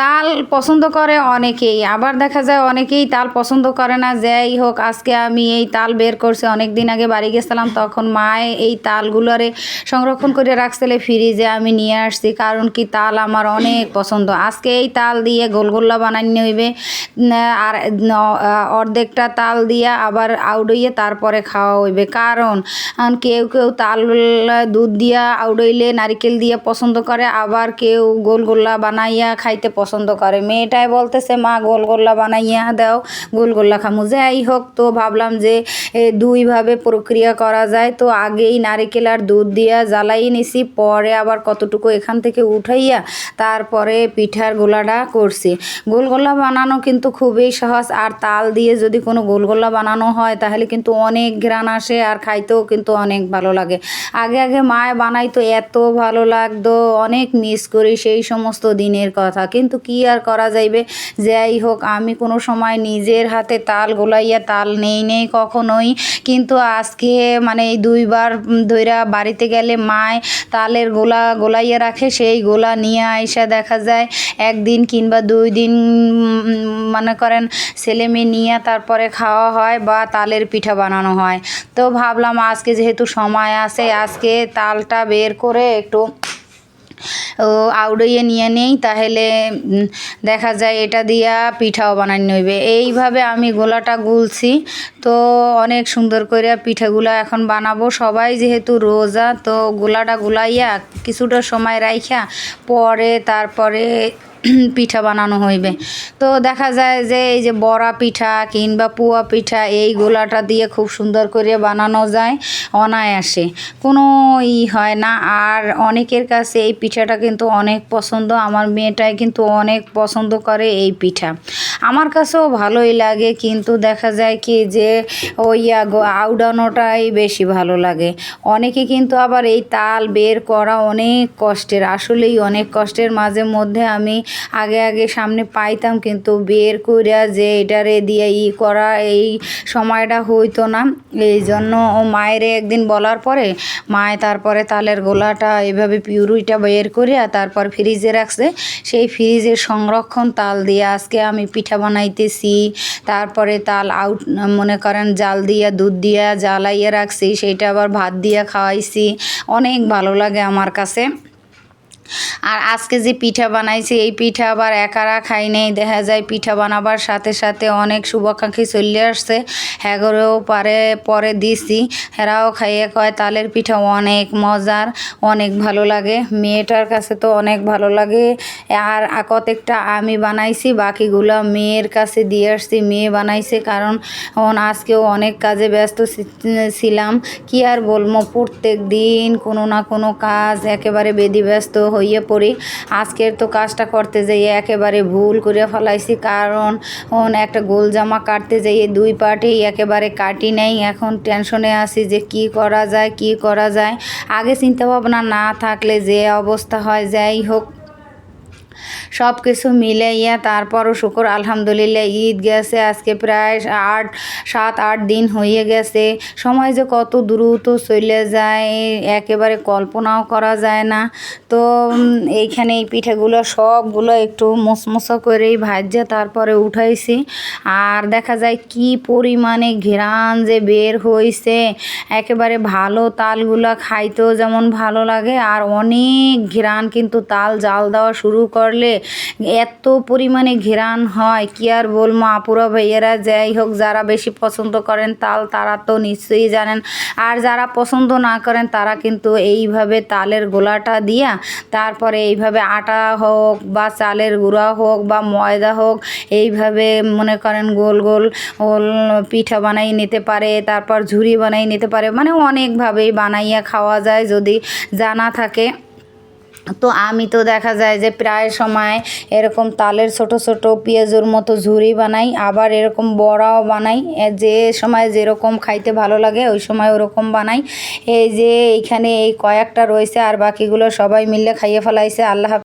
তাল পছন্দ করে অনেকেই। আবার দেখা যায় অনেকেই তাল পছন্দ করে না। যাই হোক, আজকে আমি এই তাল বের করছি। অনেক দিন আগে বাড়ি গেছিলাম, তখন মায়ে এই তালগুলোরে সংরক্ষণ করে রাখছিলে ফ্রিজে। আমি নিয়ে আসছি, কারণ কি তাল আমার অনেক পছন্দ। আজকে এই তাল দিয়ে গোলগোল্লা বানানো হইবে। আর অর্ধেকটা তাল দিয়া আবার আউডইয়ে তারপরে খাওয়া হইবে। কারণ কেউ কেউ তাল দুধ দিয়া আউডইলে নারিকেল দিয়ে পছন্দ করে, আবার কেউ গোলগোল্লা বানাইয়া খাইতে পছন্দ করে। মেয়েটাই বলতেছে, মা, গোলগোল্লা বানাইয়া দাও, গোলগোল্লা খামু। যাই হোক তো ভাবলাম যে দুইভাবে প্রক্রিয়া করা যায়। তো আগেই নারিকেল আর দুধ দিয়া জ্বালাই নিছি, পরে আবার কতটুকু এখান থেকে উঠাইয়া তারপরে পিঠার গোলাটা করছি। গোলগোল্লা বানানো কিন্তু খুবই সহজ, আর তাল দিয়ে যদি কোনো গোলগোল্লা বানানো হয়, তাহলে কিন্তু অনেক ঘ্রাণ আসে আর খাইতেও কিন্তু অনেক ভালো লাগে। আগে আগে মায়ে বানাইতো, এত ভালো লাগতো, অনেক মিস করি সেই সমস্ত দিনের কথা। কিন্তু কি আর করা যাইবে? যাই হোক, আমি কোনো সময় নিজের হাতে তাল গোলাইয়া তাল নেই নেই কখনোই। কিন্তু আজকে মানে এই দুইবার ধইরা বাড়িতে গেলে মায় তালের গোলা গোলাইয়া রাখে, সেই গোলা নিয়ে আইসা দেখা যায়, একদিন কিংবা দুই দিন মনে করেন ছেলে মেয়ে নিয়ে তারপরে খাওয়া হয় বা তালের পিঠা বানানো হয়। তো ভাবলাম আজকে যেহেতু সময় আছে, আজকে তালটা বের করে একটু আউড়িয়ে নিয়ে নেই, তাহলে দেখা যায় এটা দিয়া পিঠাও বানান নইবে এইভাবে আমি গোলাটা গুলছি। তো অনেক সুন্দর করে পিঠাগুলা এখন বানাবো। সবাই যেহেতু রোজা, তো গোলাটা গুলাইয়া কিছুটা সময় রাইখা, পরে, তারপরে পিঠা বানানো হইবে। তো দেখা যায় যে এই যে বড়া পিঠা কিংবা পুয়া পিঠা এই গোলাটা দিয়ে খুব সুন্দর করে বানানো যায় অনায়াসে। কোনো ই হয় না। আর অনেকের কাছে এই পিঠাটা কিন্তু অনেক পছন্দ। আমার মেয়েটাই কিন্তু অনেক পছন্দ করে এই পিঠা। আমার কাছেও ভালোই লাগে। কিন্তু দেখা যায় কি যে ওই আউডানোটাই বেশি ভালো লাগে। অনেকে কিন্তু আবার এই তাল বের করা অনেক কষ্টের। আসলেই অনেক কষ্টের মাঝে মধ্যে আমি আগে আগে সামনে পাইতাম, কিন্তু বের কইরা যে এটারে দিয়ে ই করা, এই সময়টা হইতো না। এই জন্য ও মায়েরে একদিন বলার পরে, মায়ে তারপরে তালের গোলাটা এভাবে পিউরিটা বের করিয়া তারপর ফ্রিজে রাখছে। সেই ফ্রিজের সংরক্ষণ তাল দিয়ে আজকে আমি পিঠা বানাইতেছি। তারপরে তাল আউট, মনে করেন জাল দিয়া, দুধ দিয়া জ্বালাইয়া রাখছি, সেইটা আবার ভাত দিয়া খাওয়াইছি। অনেক ভালো লাগে আমার কাছে। আর আজকে যে পিঠা বানাইছি, এই পিঠা আবার একারা খাই নেই। দেখা যায় পিঠা বানাবার সাথে সাথে অনেক শুভাকাঙ্ক্ষী চলে আসছে। হ্যাগরেও পারে, পরে দিছি। হেরাও খাইয়ে কয়, তালের পিঠা অনেক মজার, অনেক ভালো লাগে। মেয়েটার কাছে তো অনেক ভালো লাগে। আর কতকটা আমি বানাইছি, বাকিগুলো মেয়ের কাছে দিয়ে আসছি, মেয়ে বানাইছে। কারণ আজকেও অনেক কাজে ব্যস্ত ছিলাম। কি আর বলব প্রত্যেক দিন কোনো না কোনো কাজ একেবারে বেদি ব্যস্ত হইয়ে পড়ি। আজকের তো কাজটা করতে যাইয়ে একেবারে ভুল করে ফেলাইছি, কারণ একটা গোল জামা কাটতে যাইয়ে দুই পার্টি একেবারে কাটি নেই। এখন টেনশনে আছি যে কি করা যায়, কি করা যায়। আগে চিন্তা ভাবনা না থাকলে যে অবস্থা হয়, যাই হোক। সব কিছু মিলাইয়া তারপরও শুকর, আলহামদুলিল্লাহ, ঈদ গেছে, আজকে প্রায় আট, সাত, আট দিন হয়ে গেছে। সময় যে কত দ্রুত চলে যায়, একেবারে কল্পনাও করা যায় না। তো এইখানে এই পিঠেগুলো সবগুলো একটু মুসমুসা করেই ভাজ্যে তারপরে উঠাইছি। আর দেখা যায় কি পরিমাণে ঘেরান যে বের হয়েছে একেবারে ভালো তালগুলা খাইতেও যেমন ভালো লাগে, আর অনেক ঘেরান কিন্তু তাল জাল দেওয়া শুরু করলে এত পরিমাণে ঘেরান হয়, কি আর বলব? আপুরা ভাইয়েরা যাই হোক, যারা বেশি পছন্দ করেন তাল, তারা তো নিশ্চয়ই জানেন। আর যারা পছন্দ না করেন, তারা কিন্তু এইভাবে তালের গোলাটা দিয়া, তারপরে এইভাবে আটা হোক বা চালের গুঁড়া হোক বা ময়দা হোক, এইভাবে মনে করেন গোল গোল গোল পিঠা বানাই নিতে পারে, তারপর ঝুড়ি বানাই নিতে পারে মানে অনেকভাবেই বানাইয়া খাওয়া যায় যদি জানা থাকে। তো আমি তো দেখা যায় যে প্রায় সময় এরকম তালের ছোট ছোট পেঁয়াজুর মতো ঝুড়ি বানাই, আবার এরকম বড়াও বানাই যে সময় যেরকম খাইতে ভালো লাগে, ওই সময় ওরকম বানাই এই যে এইখানে এই কয়েকটা রয়েছে আর বাকিগুলো সবাই মিলে খাইয়ে ফেলাইছে আল্লাহ।